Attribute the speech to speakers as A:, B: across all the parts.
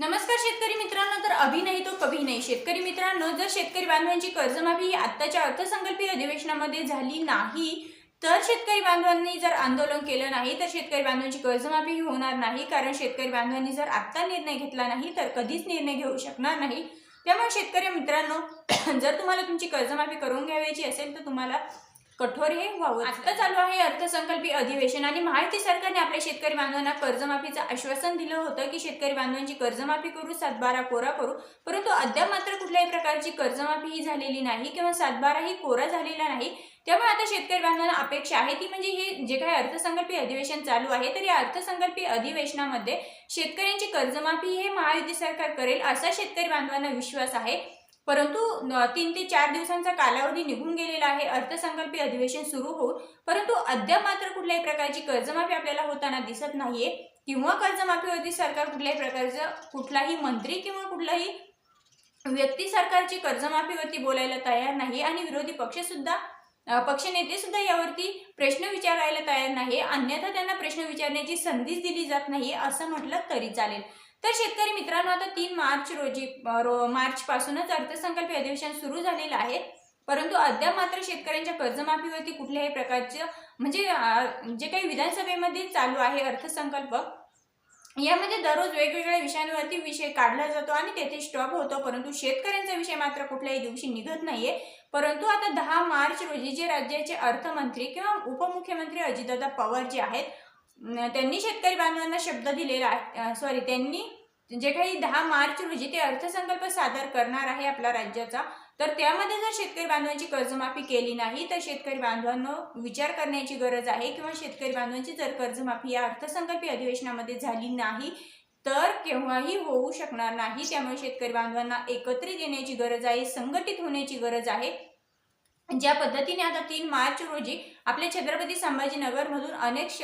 A: नमस्कार शेतकरी मित्रांनो तर अभिनय नाही तो कभी नाही. शेतकरी मित्रांनो जर शेतकरी बांधवांची कर्जमाफी ही आत्ताच्या अर्थसंकल्पीय अधिवेशनामध्ये झाली नाही तर शेतकरी बांधवांनी जर आंदोलन केलं नाही तर शेतकरी बांधवांची कर्जमाफी ही होणार नाही. कारण शेतकरी बांधवांनी जर आत्ता निर्णय घेतला नाही तर कधीच निर्णय घेऊ शकणार नाही. त्यामुळे शेतकरी मित्रांनो जर तुम्हाला तुमची कर्जमाफी करून घ्यायची असेल तर तुम्हाला कठोर हे व्हावं. आता चालू आहे अर्थसंकल्पीय अधिवेशन आणि महायुती सरकारने आपल्या शेतकरी बांधवांना कर्जमाफीचं आश्वासन दिलं होतं की शेतकरी बांधवांची कर्जमाफी करू सातबारा कोरा करू. परंतु अद्याप मात्र कुठल्याही प्रकारची कर्जमाफी ही झालेली नाही किंवा सातबाराही कोरा झालेला नाही. त्यामुळे आता शेतकरी बांधवांना अपेक्षा आहे ती म्हणजे हे जे काही अर्थसंकल्पीय अधिवेशन चालू आहे तर या अर्थसंकल्पीय अधिवेशनामध्ये शेतकऱ्यांची कर्जमाफी हे महायुती सरकार करेल असा शेतकरी बांधवांना विश्वास आहे. परंतु तीन ते चार दिवसांचा कालावधी निघून गेलेला आहे. अर्थसंकल्पीय अधिवेशन सुरू होऊन परंतु अद्याप मात्र कुठल्याही प्रकारची कर्जमाफी आपल्याला होताना दिसत नाहीये. किंवा कर्जमाफीवरती सरकार कुठल्याही प्रकारचं कुठलाही मंत्री किंवा कुठलाही व्यक्ती सरकारची कर्जमाफीवरती बोलायला तयार नाही आणि विरोधी पक्षसुद्धा पक्षनेते सुद्धा यावरती प्रश्न विचारायला तयार नाही अन्यथा त्यांना प्रश्न विचारण्याची संधीच दिली जात नाही असं म्हटलं तरी चालेल. तर शेतकरी मित्रांनो आता तीन मार्च रोजी रो मार्चपासूनच अर्थसंकल्पीय अधिवेशन सुरू झालेलं आहे. परंतु अद्याप मात्र शेतकऱ्यांच्या कर्जमाफीवरती कुठल्याही प्रकारचं म्हणजे जे काही विधानसभेमध्ये चालू आहे अर्थसंकल्प यामध्ये दररोज वेगवेगळ्या विषयांवरती विषय काढला जातो आणि तेथे स्टॉप होतो. परंतु शेतकऱ्यांचा विषय मात्र कुठल्याही दिवशी निघत नाहीये. परंतु आता दहा मार्च रोजी जे राज्याचे अर्थमंत्री किंवा उपमुख्यमंत्री अजितदादा पवार जे आहेत त्यांनी शेतकरी बांधवांना शब्द दिलेला आहे. सॉरी त्यांनी जे काही दहा मार्च रोजी ते अर्थसंकल्प सादर करणार आहे आपल्या राज्याचा तर त्यामध्ये जर शेतकरी बांधवांची कर्जमाफी केली नाही तर शेतकरी बांधवांना विचार करण्याची गरज आहे किंवा शेतकरी बांधवांची जर कर्जमाफी या अर्थसंकल्पीय अधिवेशनामध्ये झाली नाही तर केव्हाही होऊ शकणार नाही. त्यामुळे शेतकरी बांधवांना एकत्रित येण्याची गरज आहे संघटित होण्याची गरज आहे. ज्या पद्धतीने आता तीन मार्च रोजी आपल्या छत्रपती संभाजीनगरमधून अनेक श-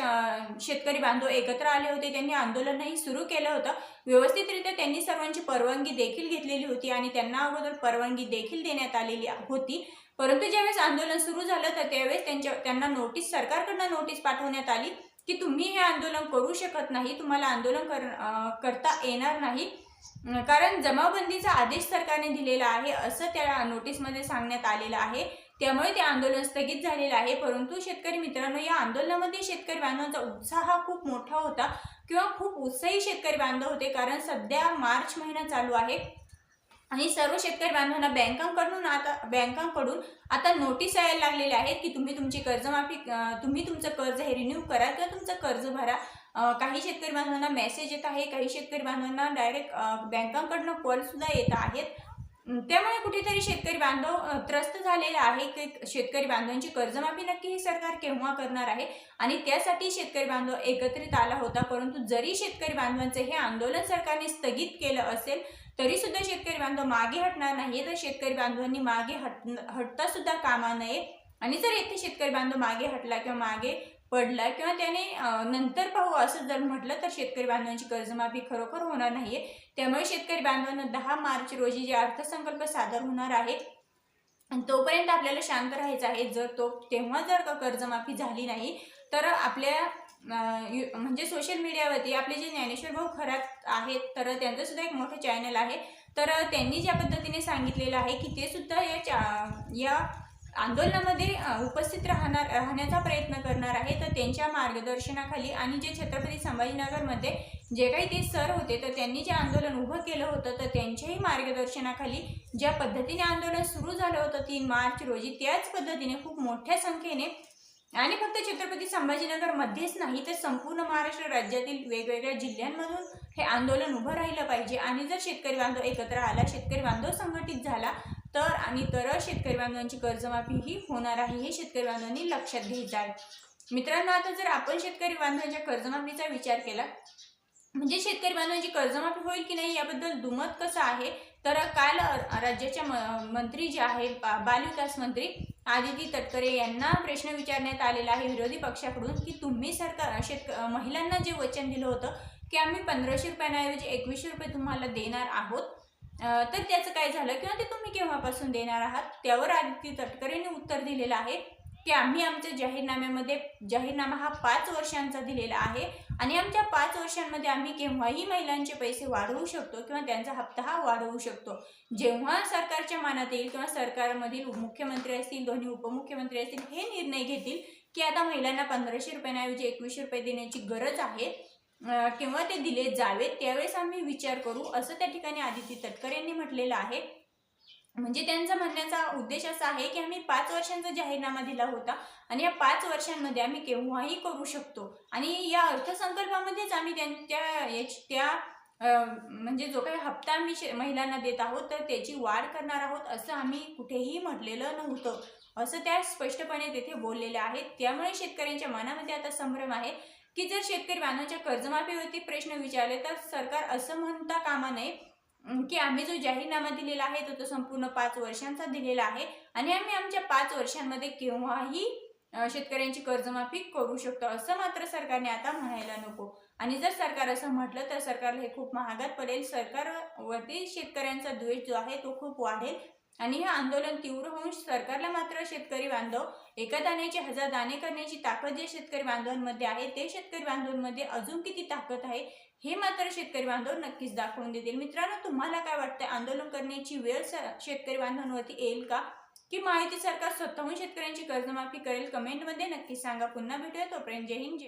A: शेतकरी बांधव एकत्र आले होते. त्यांनी आंदोलनही सुरू केलं होतं. व्यवस्थितरित्या त्यांनी सर्वांची परवानगी देखील घेतलेली होती आणि त्यांना अगोदर परवानगी देखील देण्यात आलेली होती. परंतु ज्यावेळेस आंदोलन सुरू झालं तर त्यावेळेस त्यांच्या त्यांना नोटीस सरकारकडनं नोटीस पाठवण्यात आली. की तुम्ही हे आंदोलन करू शकत नाही तुम्हाला आंदोलन कर करता येणार नाही. कारण जमावबंदीचा आदेश सरकारने दिलेला आहे असं त्या नोटीसमध्ये सांगण्यात आलेलं आहे. त्यामुळे ते आंदोलन स्थगित झालेलं आहे. परंतु शेतकरी मित्रांनो या आंदोलनामध्ये शेतकरी बांधवांचा उत्साह हा खूप मोठा होता किंवा खूप उत्साही शेतकरी बांधव होते. कारण सध्या मार्च महिना चालू आहे. आणि सर्व शेतकरी बांधवांना बँकांकडून आता बँकांकडून आता नोटीस यायला लागलेल्या आहेत की तुम्ही तुमची कर्जमाफी तुम्ही तुमचं कर्ज हे रिन्यू करा किंवा तुमचं कर्ज भरा. काही शेतकरी बांधवांना मेसेज येत आहे काही शेतकरी बांधवांना डायरेक्ट बँकांकडनं कॉलसुद्धा येत आहेत. त्यामुळे कुठेतरी शेतकरी बांधव त्रस्त झालेला आहे. की शेतकरी बांधवांची कर्जमाफी नक्की हे सरकार केव्हा करणार आहे? आणि त्यासाठी शेतकरी बांधव एकत्रित आला होता. परंतु जरी शेतकरी बांधवांचं हे आंदोलन सरकारने स्थगित केलं असेल तरी सुद्धा शेतकरी बांधव मागे हटणार नाही तर शेतकरी बांधवांनी मागे हट हटता सुद्धा कामा नये. आणि जर येथे शेतकरी बांधव मागे हटला किंवा मागे पडला किंवा त्याने नंतर पाहू असं जर म्हटलं तर शेतकरी बांधवांची कर्जमाफी खरोखर होणार नाही आहे त्यामुळे शेतकरी बांधवांना दहा मार्च रोजी जे अर्थसंकल्प सादर होणार आहे तोपर्यंत आपल्याला शांत राहायचं आहे. जर तो तेव्हा जर का कर्जमाफी झाली नाही तर आपल्या म्हणजे सोशल मीडियावरती आपले जे ज्ञानेश्वर भाऊ खरात आहेत तर त्यांचं सुद्धा एक मोठं चॅनल आहे. तर त्यांनी ज्या पद्धतीने सांगितलेलं आहे की ते सुद्धा या चा- या आंदोलनामध्ये उपस्थित राहणार राहण्याचा प्रयत्न करणार आहे तर त्यांच्या मार्गदर्शनाखाली आणि जे छत्रपती संभाजीनगरमध्ये जे काही ते सर होते तर त्यांनी जे आंदोलन उभं केलं होतं तर त्यांच्याही मार्गदर्शनाखाली ज्या पद्धतीने आंदोलन सुरू झालं होतं तीन मार्च रोजी त्याच पद्धतीने खूप मोठ्या संख्येने आणि फक्त छत्रपती संभाजीनगरमध्येच नाही तर संपूर्ण महाराष्ट्र राज्यातील वेगवेगळ्या जिल्ह्यांमधून हे आंदोलन उभं राहिलं पाहिजे. आणि जर शेतकरी बांधव एकत्र आला शेतकरी बांधव संघटित झाला तर आणि तरच शेतकरी बांधवांची कर्जमाफी ही होणार आहे हे शेतकरी बांधवांनी लक्षात घ्यायचं आहे. मित्रांनो आता जर आपण शेतकरी बांधवांच्या कर्जमाफीचा विचार केला म्हणजे शेतकरी बांधवांची कर्जमाफी होईल की नाही याबद्दल दुमत कसं आहे? तर काल राज्याच्या म- मंत्री जे आहेत बा- बालविकास मंत्री आदिती तटकरे यांना प्रश्न विचारण्यात आलेला आहे विरोधी पक्षाकडून की तुम्ही सरकार शेतक महिलांना जे वचन दिलं होतं की आम्ही पंधराशे रुपयांऐवजी एकवीसशे रुपये तुम्हाला देणार आहोत तर त्याचं काय झालं किंवा ते तुम्ही केव्हापासून देणार आहात त्यावर आदित्य तटकरेंनी उत्तर दिलेलं आहे की आम्ही आमच्या जाहीरनाम्यामध्ये जाहीरनामा हा पाच वर्षांचा दिलेला आहे आणि आमच्या पाच वर्षांमध्ये आम्ही केव्हाही महिलांचे पैसे वाढवू शकतो किंवा त्यांचा हप्ता हा वाढवू शकतो. जेव्हा सरकारच्या मानात येईल किंवा सरकारमधील मुख्यमंत्री असतील दोन्ही उपमुख्यमंत्री असतील हे निर्णय घेतील की आता महिलांना पंधराशे रुपयांऐवजी एकवीसशे रुपये देण्याची गरज आहे. केव्हा ते दिले जावेत त्यावेळेस आम्ही विचार करू असं त्या ठिकाणी आदिती तटकर यांनी म्हटलेलं आहे. म्हणजे त्यांचा म्हणण्याचा उद्देश असा आहे की आम्ही पाच वर्षांचा जाहीरनामा दिला होता आणि या पाच वर्षांमध्ये आम्ही केव्हाही करू शकतो. आणि या अर्थसंकल्पामध्येच आम्ही त्यांच्या याची त्या म्हणजे जो काही हप्ता आम्ही शे- महिलांना देत आहोत तर त्याची वाढ करणार आहोत असं आम्ही कुठेही म्हटलेलं नव्हतं. असं त्या स्पष्टपणे तेथे बोललेल्या आहेत त्यामुळे शेतकऱ्यांच्या मनामध्ये आता संभ्रम आहे. की जर शेतकरी बांधवांच्या कर्जमाफीवरती प्रश्न विचारले तर सरकार असं म्हणता कामा नये की आम्ही जो जाहीरनामा दिलेला आहे तो तो संपूर्ण पाच वर्षांचा दिलेला आहे आणि आम्ही आमच्या पाच वर्षांमध्ये केव्हाही शेतकऱ्यांची कर्जमाफी करू शकतो असं मात्र सरकारने आता म्हणायला नको. आणि जर सरकार असं म्हटलं तर सरकारला हे खूप महागात पडेल. सरकारवरती शेतकऱ्यांचा द्वेष जो आहे तो खूप वाढेल. आणि हे आंदोलन तीव्र होऊन सरकारला मात्र शेतकरी बांधव एका दाण्याचे हजार दाणे करण्याची ताकद जे शेतकरी बांधवांमध्ये आहे ते शेतकरी बांधवांमध्ये अजून किती ताकद आहे हे मात्र शेतकरी बांधव नक्कीच दाखवून देतील. मित्रांनो तुम्हाला काय वाटतं आंदोलन करण्याची वेळ शेतकरी बांधवांवरती येईल का? की माहिती सरकार स्वतःहून शेतकऱ्यांची कर्जमाफी करेल? कमेंटमध्ये नक्की सांगा. पुन्हा भेटूया तोपर्यंत. जय हिंद